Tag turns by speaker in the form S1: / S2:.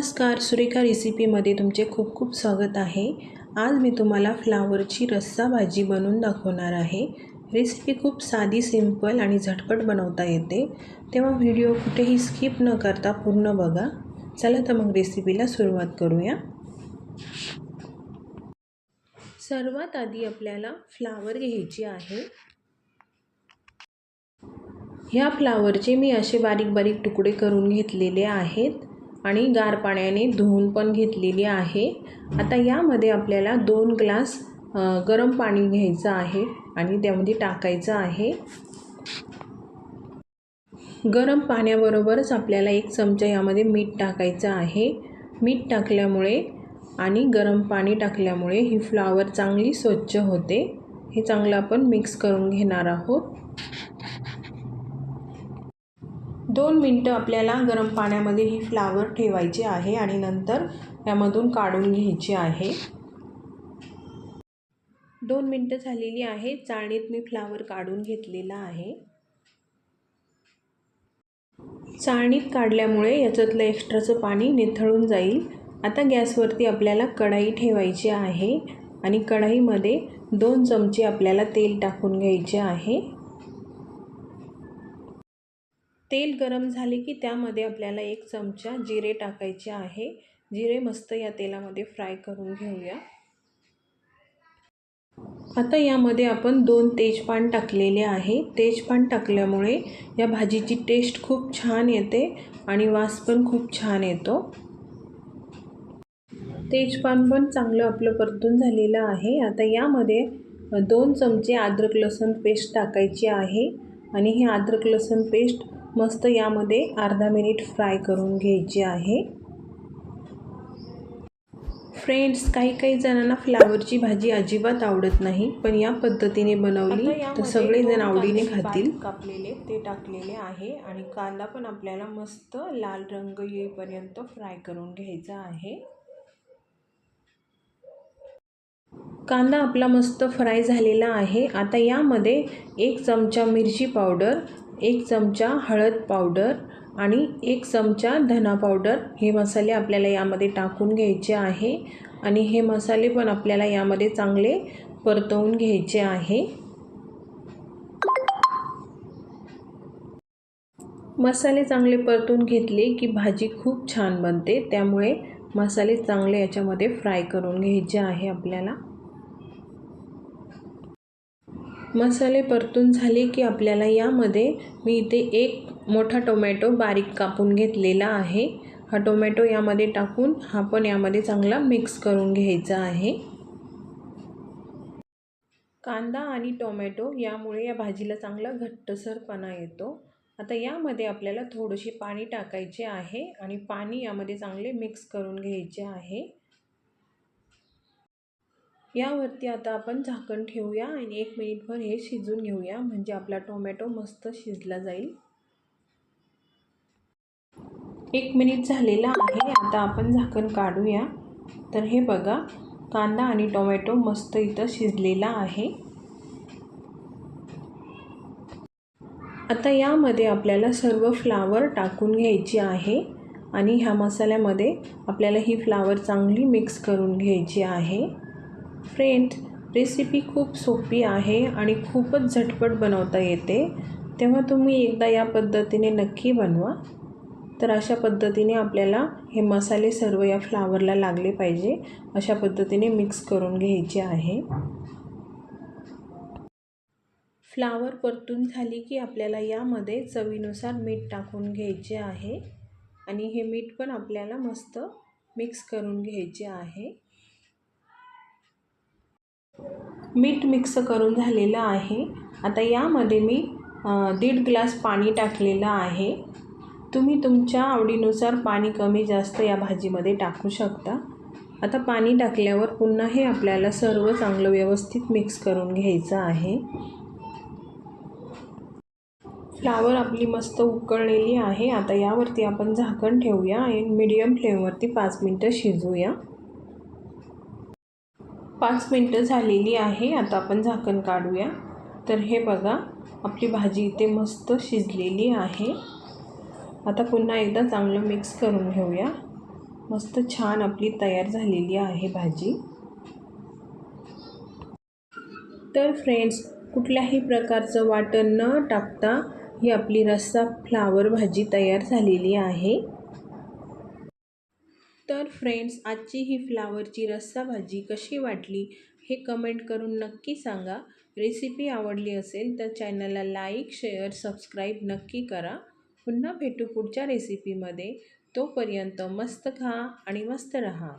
S1: नमस्कार सुरेखा रेसिपीमध्ये तुमचे खूप खूप स्वागत आहे. आज मी तुम्हाला फ्लावरची रस्सा भाजी बनवून दाखवणार आहे. रेसिपी खूप साधी सिंपल आणि झटपट बनवता येते. तेव्हा व्हिडिओ कुठेही स्किप न करता पूर्ण बघा. चला तर मग रेसिपीला सुरुवात करूया. सर्वात आधी आपल्याला फ्लावर घ्यायची आहे. ह्या फ्लावरचे मी असे बारीक बारीक तुकडे करून घेतलेले आहेत. आणि गार पाण्याने धुवून पण घेतलेली आहे. आता यामध्ये आपल्याला दोन ग्लास गरम पाणी घ्यायचं आहे आणि त्यामध्ये टाकायचं आहे. गरम पाण्याबरोबरच आपल्याला एक चमचा यामध्ये मीठ टाकायचं आहे. मीठ टाकल्यामुळे आणि गरम पाणी टाकल्यामुळे ही फ्लावर चांगली स्वच्छ होते. हे चांगलं आपण मिक्स करून घेणार आहोत. दोन मिनटं आपल्याला गरम पाण्यामध्ये ही फ्लावर ठेवायची आहे आणि नंतर यामधून काढून घ्यायची आहे. दोन मिनटं झालेली आहे चाळणीत मी फ्लावर काढून घेतलेला आहे. चाळणीत काढल्यामुळे याच्यातलं एक्स्ट्राचं पाणी निथळून जाईल. आता गॅसवरती आपल्याला कढाई ठेवायची आहे आणि कढाईमध्ये दोन चमचे आपल्याला तेल टाकून घ्यायचे आहे. तेल गरम झाले की त्यामध्ये आपल्याला एक चमचा जिरे टाकायचे आहे. जिरे मस्त या तेलामध्ये फ्राय करून घेऊया. आता यामध्ये आपण दोन तेजपान टाकलेले आहे. तेजपान टाकल्यामुळे या भाजीची टेस्ट खूप छान येते आणि वास पण खूप छान येतो. तेजपान पण चांगलं आपलं परतून झालेलं आहे. आता यामध्ये दोन चमचे अद्रक लसूण पेस्ट टाकायची आहे आणि ही अद्रक लसूण पेस्ट मस्त यामध्ये अर्धा मिनिट फ्राय करून घ्यायची आहे. फ्रेंड्स काही काही जणांना फ्लावरची भाजी अजिबात आवडत नाही पण या पद्धतीने बनवली तर सगळेजण आवडीने खातील. कापलेले ते टाकलेले आहे आणि कांदा पण आपल्याला मस्त लाल रंग येईपर्यंत फ्राय करून घ्यायचा आहे. कांदा आपला मस्त फ्राय झालेला आहे. आता यामध्ये एक चमचा मिरची पावडर एक चमचा हळद पावडर आणि एक चमचा धना पावडर हे मसाले आपल्याला यामध्ये टाकून घ्यायचे आहे. आणि हे मसाले पण आपल्याला यामध्ये चांगले परतवून घ्यायचे आहे. मसाले चांगले परतून घेतले की भाजी खूप छान बनते. त्यामुळे मसाले चांगले याच्यामध्ये फ्राय करून घ्यायचे आहे आपल्याला. मसाले परतून झाले की आपल्याला यामध्ये मी इथे एक मोठा टोमॅटो बारीक कापून घेतलेला आहे. हा टोमॅटो यामध्ये टाकून हा पण यामध्ये चांगला मिक्स करून घ्यायचा आहे. कांदा आणि टोमॅटो यामुळे या भाजीला चांगला घट्टसरपणा येतो. आता यामध्ये आपल्याला थोडीशी पाणी टाकायचे आहे आणि पाणी यामध्ये चांगले मिक्स करून घ्यायचे आहे. यावरती आता आपण झाकण ठेवूया आणि एक मिनिटभर हे शिजून घेऊया. म्हणजे आपला टोमॅटो मस्त शिजला जाईल. एक मिनिट झालेला आहे. आता आपण झाकण काढूया. तर हे बघा कांदा आणि टोमॅटो मस्त इथं शिजलेला आहे. आता यामध्ये आपल्याला सर्व फ्लावर टाकून घ्यायची आहे आणि ह्या मसाल्यामध्ये आपल्याला ही फ्लावर चांगली मिक्स करून घ्यायची आहे. फ्रेंड रेसिपी खूप सोपी आहे आणि खूपच झटपट बनवता येते. तेव्हा तुम्ही एकदा या पद्धतीने नक्की बनवा. तर अशा पद्धतीने आपल्याला हे मसाले सर्व या फ्लावरला लागले पाहिजे. अशा पद्धतीने मिक्स करून घ्यायचे आहे. फ्लावर परतून झाली की आपल्याला यामध्ये चवीनुसार मीठ टाकून घ्यायचे आहे. आणि हे मीठ पण आपल्याला मस्त मिक्स करून घ्यायचे आहे. मीठ मिक्स करून झालेलं आहे. आता यामध्ये मी दीड ग्लास पाणी टाकलेलं आहे. तुम्ही तुमच्या आवडीनुसार पाणी कमी जास्त या भाजीमध्ये टाकू शकता. आता पाणी टाकल्यावर पुन्हा हे आपल्याला सर्व चांगलं व्यवस्थित मिक्स करून घ्यायचं आहे. फ्लावर आपली मस्त उकळलेली आहे. आता यावरती आपण झाकण ठेवूया आणि मीडियम फ्लेमवरती पाच मिनटं शिजवूया पाच मिनटं झालेली आहे. आता आपण झाकण काढूया. तर हे बघा आपली भाजी इथे मस्त शिजलेली आहे. आता पुन्हा एकदा चांगलं मिक्स करून घेऊया. मस्त छान आपली तयार झालेली आहे भाजी. तर फ्रेंड्स कुठल्याही प्रकारचं वाटण न टाकता ही आपली रस्सा फ्लावर भाजी तयार झालेली आहे. तर फ्रेंड्स आजची ही फ्लावरची रस्सा भाजी कशी वाटली हे कमेंट करून नक्की सांगा. रेसिपी आवडली असेल तर चॅनलला लाईक शेअर सबस्क्राईब नक्की करा. पुन्हा भेटू पुढच्या रेसिपीमध्ये तोपर्यंत मस्त खा आणि मस्त रहा.